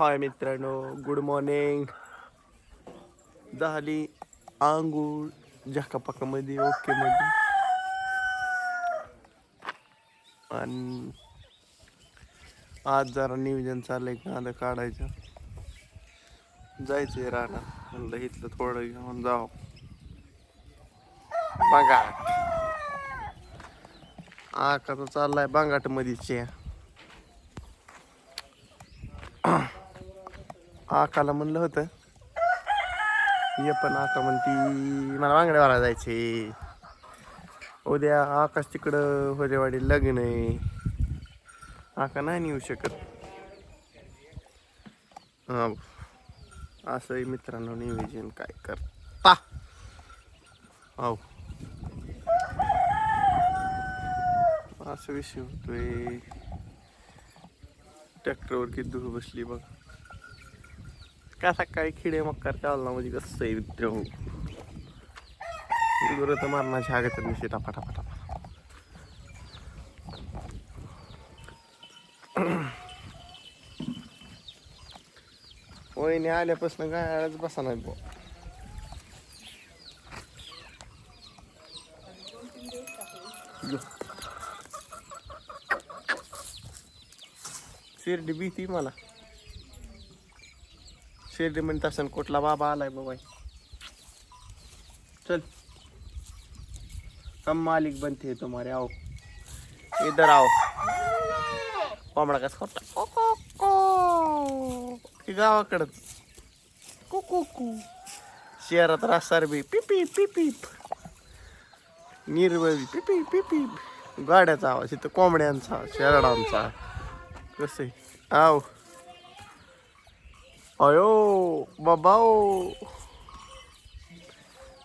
हाय मित्रांनो good morning झाली आंघोळ झकापाकामध्ये ओके मध्ये. आणि आज जरा नियोजन चाललंय कांदा काढायचं. जायचंय राहणार म्हणलं इथलं थोडं घेऊन जाव. बघा. आकाचा चाललाय बांगाट मध्येच आकाला म्हणलं होतं. ये पण आका म्हणती मला वांगड्यावाला जायचे. उद्या आकाश तिकडं होदेवाडी लग्न आहे. आका नाही येऊ शकत. हा असंही मित्रांनो नियोजन काय करता? हो असं विषय होतोय. ट्रॅक्टरवर किती दूर बसली बघ. काय सकाळी खिडे मक्कार चालला म्हणजे कसं आहे मित्र हो? गुरु तर मारण्याची हागत निश्चित. टापा टापा टापा. वहिनी आल्यापासून गायलाच बसा नाही बुवा. शिर्डी भीती मला. शिर्डी म्हणत असेल कुठला बाबा आलाय बाबा चल. कम मालिक बनते तुम्हारे आओ. इधर आओ. कोंबडा कस करता को को को की गावाकडच कु कु शहरात रास्तार बी. पिपी पिपीप निर्वळी पिपी पिपी. गाड्याचा आवाज इथं कोंबड्यांचा शेरडांचा. कसं आहे? आव अयो बाबाओ.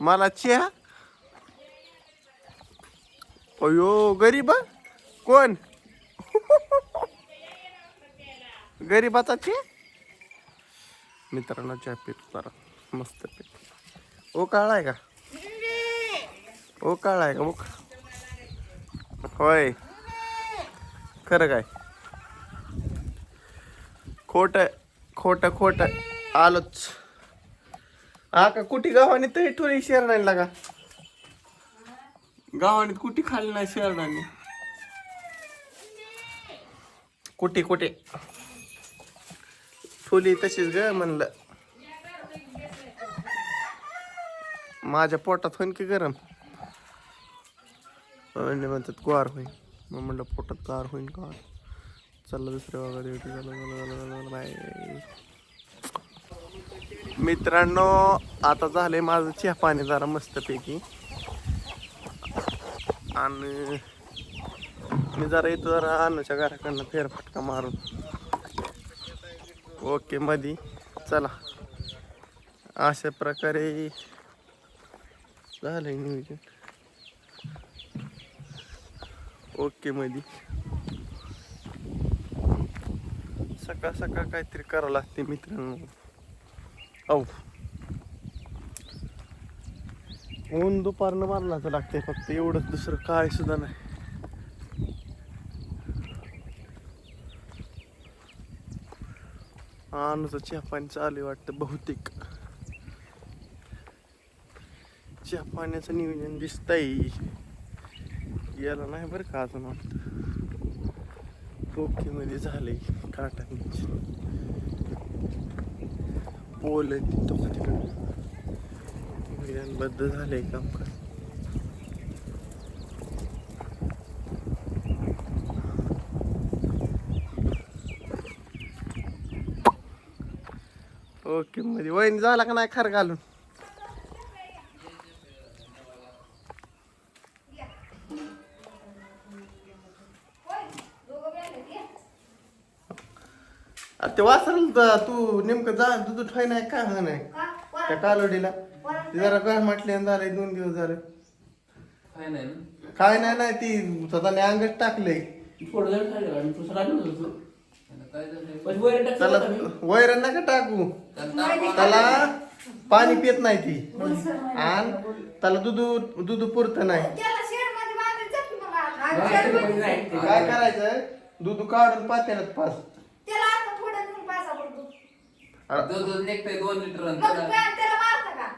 मला चहा? अयो गरीब कोण? गरीबाचा चहा? मित्रांनो चहा पितो जरा मस्त पितो. हो, ओ काळा आहे का हो, ओ काळा आहे का? हो, मुख होय. खरं काय? खोट खोट खोट आलोच. हा का कुठे गावाने तरी ठोरी शेअर नाही लागा. गावाने कुठे खाली नाही शेर नाही कुठे कुठे? ठोली तशीच ग म्हणलं. माझ्या पोटात होईन की गरम? म्हणतात गार होईन. मग म्हणलं पोटात गार होईन का? चला दुसऱ्या वागाडी चला चला चला चला बाय मित्रांनो आता झालंय माझं चहा पाणी जरा मस्तपैकी. आणि मी जरा येतो जरा अन्नच्या घराकडनं फेरफटका मारून. ओके मधी. चला. अशा प्रकारे झालंय नियोजन. ओके मधी. सकाळ सकाळ काहीतरी करावं लागते मित्रांनो. औ. ऊन दुपारनं मारलाच लागते फक्त एवढंच दुसरं काय सुद्धा नाही. अनुचं चहा पाणी चालू वाटतं बहुतेक. चहा पाण्याचं नियोजन दिसतंय. याला नाही बरं का अजून वाटतं? टोकीमध्ये झाले काटांची पोल आहे तिथं का तिकडं. नियोजनबद्ध झालंय काम का ओके मध्ये. वहिनी झाला का नाही खरं घालून? अरे ते वासरल तू नेमकं जा दूध ठेवाय नाही काय हा नाही. त्या कालोडीला. ते जरा काय म्हटले झाले दोन दिवस झाले. काय नाही ना. काय नाही नाही ती स्वतःने अंगच टाकले. थोडं जण खाल्लं आणि दुसरं लागलं होतं काय झालं पण वर टाकलं त्याला होतं मी. वैरण नका टाकू. त्याला त्याला पाणी पित नाही ती. आणि त्याला दूध दूध पुरत नाही. त्याला शेडमध्ये की शेडमध्ये नाही. ते काय करायचं दूध काढून पातेल्यात पास त्याला आता थोडं नेऊन पासा पडतो दूध दूध निघतंय दोन लिटर आणि मग त्याला- तुम्ही त्याला मारता का?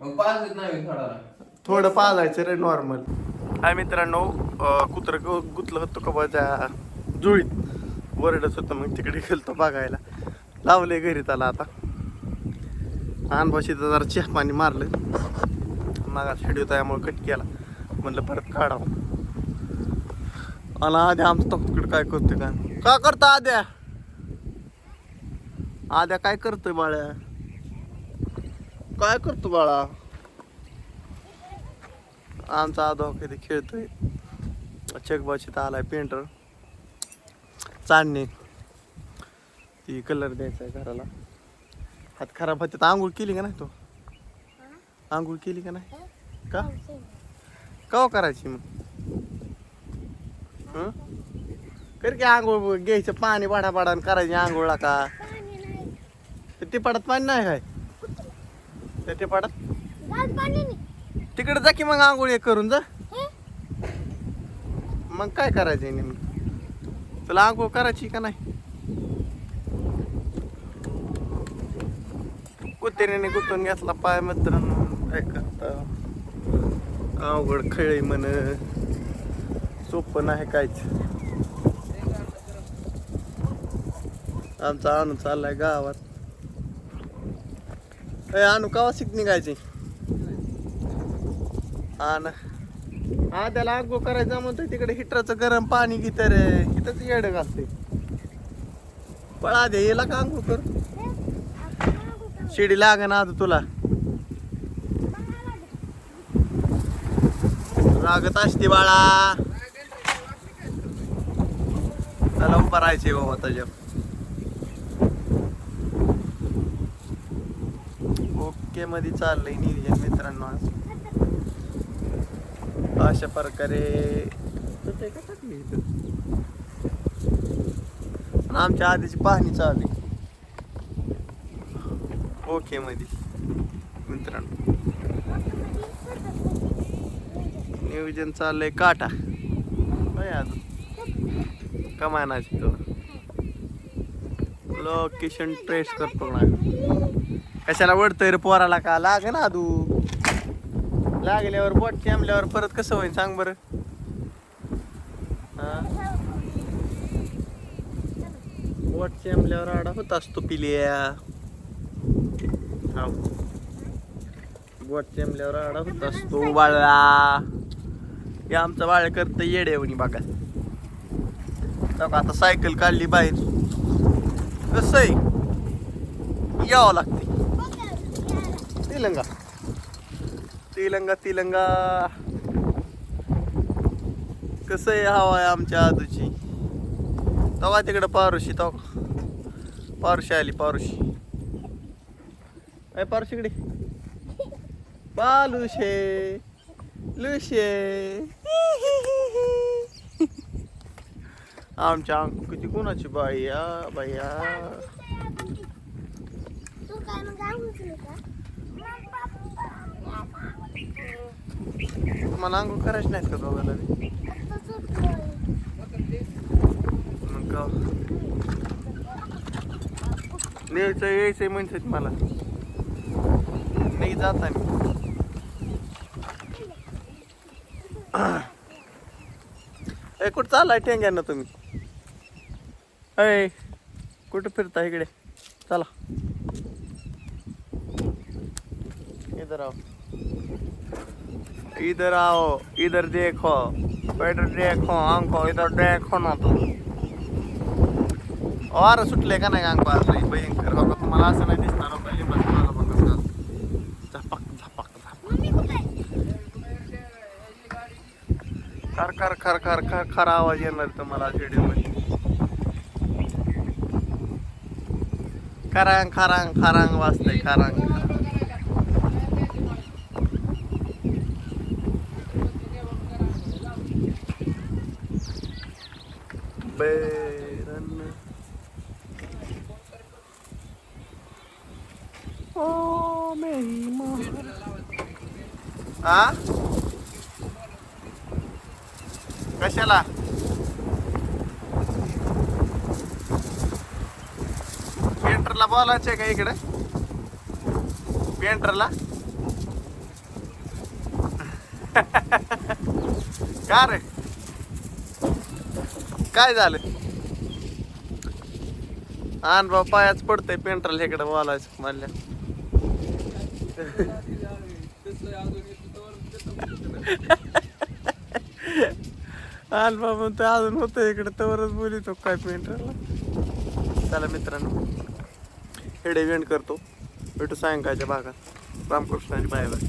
मग पाच देत नाही थोडा थोडं पाजायचं रे नॉर्मल हाय मित्रांनो अं, कुत्रं ग- गुतलं होतं का बा त्या जुळीत? वरडत होतं मग तिकडे गेलतो बघायला. लावले घरी त्याला आता. अनभाशीचं जरा चहा पाणी मारलं. मागा व्हिडिओ त्यामुळे कट केला. म्हणलं परत काढावं. आणि आद्या आमचं तकडे काय करतोय का? का करता आद्या? आद्या काय करतोय बाळ्या? काय करतो बाळा? आमचा आदो कधी खेळतोय. चकबाची आलाय पेंटर चांदणे. ती कलर द्यायचा आहे घराला. हात खराब होते तर आंघोळ केली का नाही तो? आंघोळ केली का नाही? का? का करायची मग? कर की आंघोळ घ्यायचं पाणी बाडा बाडा करायची आंघोळला का ते टिपाडात पाणी नाही काय? त्या टिपाडात तिकडे जा की मग आंघोळ करून जा. मग काय करायचंय नेमकं? तुला आंघोळ करायची का नाही? कुत्र्याने गुतून घेतला पाय मित्रांनो. काय करता? अवघड खेळी म्हण. सोपं नाही काहीच. आमचा आणू चाललाय गावात. आणू कवा शिक निघायची? हा ना. हा त्याला करायचं म्हणतोय तिकडे हिटरचं गरम पाणी घेत रे इथंच येड घालते. पण आधी येला का अंघोळ कर? शिडी लाग ना आता तुला. लागत असते बाळा. त्याला उभा राहायचे बाबा त्याच्या ओके मध्ये चाललंय नियोजन मित्रांनो आज. अशा प्रकारे का इथं? आमच्या आधीची पाहणी चालली ओके मध्ये मित्रांनो. नियोजन चाललंय काटा. काय अजून कमानाची तो. लोकेशन ट्रेस करतो ना. कशाला वडतोय रे पोराला का? लाग ना तू लागल्यावर बोट थांबल्यावर परत कसं होईल सांग बरं. हा? बोट थांबल्यावर आडा होत असतो पिल्या. हा बोट थांबल्यावर आडा होत असतो बाळा हे आमचं बाळ करत येडे बघा. बघा आता सायकल काढली बाहेर. कसं आहे? यावं लागते तिलंगा. तिलंगा तिलंगा. कसं आहे हवा आहे आमच्या आजूची? तवा तिकडं पारुशी तवा. पारुशी आली पारुशी. आहे पारुशी इकडे. बालुशे लुशे. आमच्या अंक किती कोणाची बाई या बाया तू काय मग आंघोळ केली का? तुम्हाला अंघोळ करायची नाहीत का दोघांना बी? फक्त झोपलोय. मग का न्यायचं यायचंय म्हणतात मला. नाही जाता मी ए कुठं चाललाय टेंग्यानं तुम्ही? अय कुठं फिरता इकडे? चला. इधर आओ इधर आओ इधर देखो इधर देखो अंको इधर देखो ना तू वार सुटले का नाही अंक आज लई भयंकर हो तुम्हाला असं नाही दिसणार पहिली का लिंबाचं पाला कसं झपाक झपाक खर खर खर खर खर खर आवाज येणार तुम्हाला शेडीमध्ये खरांग खरांग खरांग वाजतंय खरांग. बेरन ओ मेरी मोहर आ कशाला पेंट पेंटरला बोलायचे का इकडे पेंटरला का रे काय झालं? आण बाबा पायाच पडतंय पेंटरला इकडे बोलायचं म्हणल्या आण बाबा ते अजून होतं इकडे तवरच बोलितो काय पेंटरला चला मित्रांनो हेडे वेंड करतो. भेटू सायंकाळच्या भागात. रामकृष्णाची बाय बाय.